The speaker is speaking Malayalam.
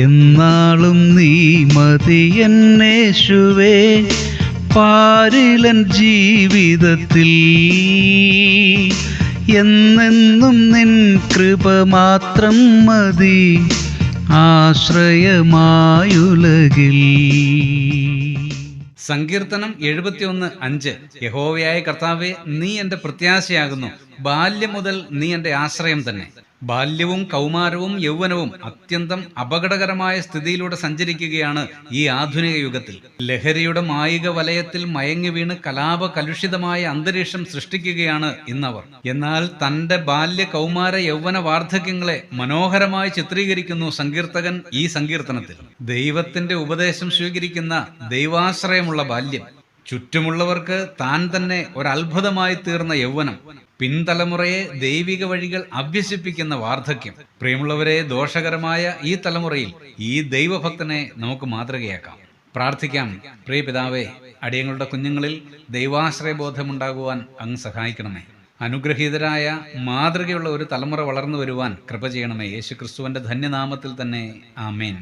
എന്നാളും നീ മതി എന്നേശുവേ പാരിലൻ ജീവിതത്തിൽ. എന്നെന്നും നിൻ കൃപ മാത്രം മതി ആശ്രയമായുലകിൽ. സങ്കീർത്തനം എഴുപത്തിയൊന്ന് അഞ്ച്. യഹോവയായ കർത്താവെ നീ എന്റെ പ്രത്യാശയാകുന്നു. ബാല്യം മുതൽ നീ എന്റെ ആശ്രയം തന്നെ. ബാല്യവും കൗമാരവും യൗവനവും അത്യന്തം അപകടകരമായ സ്ഥിതിയിലൂടെ സഞ്ചരിക്കുകയാണ് ഈ ആധുനിക യുഗത്തിൽ. ലഹരിയുടെ മായിക വലയത്തിൽ മയങ്ങി വീണ് കലാപ കലുഷിതമായ അന്തരീക്ഷം സൃഷ്ടിക്കുകയാണ് ഇന്നവർ. എന്നാൽ തന്റെ ബാല്യ കൗമാര യൗവന വാർദ്ധക്യങ്ങളെ മനോഹരമായി ചിത്രീകരിക്കുന്നു സങ്കീർത്തകൻ ഈ സങ്കീർത്തനത്തിൽ. ദൈവത്തിന്റെ ഉപദേശം സ്വീകരിക്കുന്ന ദൈവാശ്രയമുള്ള ബാല്യം. ചുറ്റുമുള്ളവർക്ക് താൻ തന്നെ ഒരത്ഭുതമായി തീർന്ന യൗവനം. പിൻതലമുറയെ ദൈവിക വഴികൾ അഭ്യസിപ്പിക്കുന്ന വാർദ്ധക്യം. പ്രിയമുള്ളവരെ ദോഷകരമായ ഈ തലമുറയിൽ ഈ ദൈവഭക്തനെ നമുക്ക് മാതൃകയാക്കാം. പ്രാർത്ഥിക്കാം. പ്രിയ പിതാവേ അടിയങ്ങളുടെ കുഞ്ഞുങ്ങളിൽ ദൈവാശ്രയബോധമുണ്ടാകുവാൻ അങ്ങ് സഹായിക്കണമേ. അനുഗ്രഹീതരായ മാതൃകയുള്ള ഒരു തലമുറ വളർന്നു വരുവാൻ കൃപ ചെയ്യണമേ. യേശു ക്രിസ്തുവിന്റെ ധന്യനാമത്തിൽ തന്നെ ആമേൻ.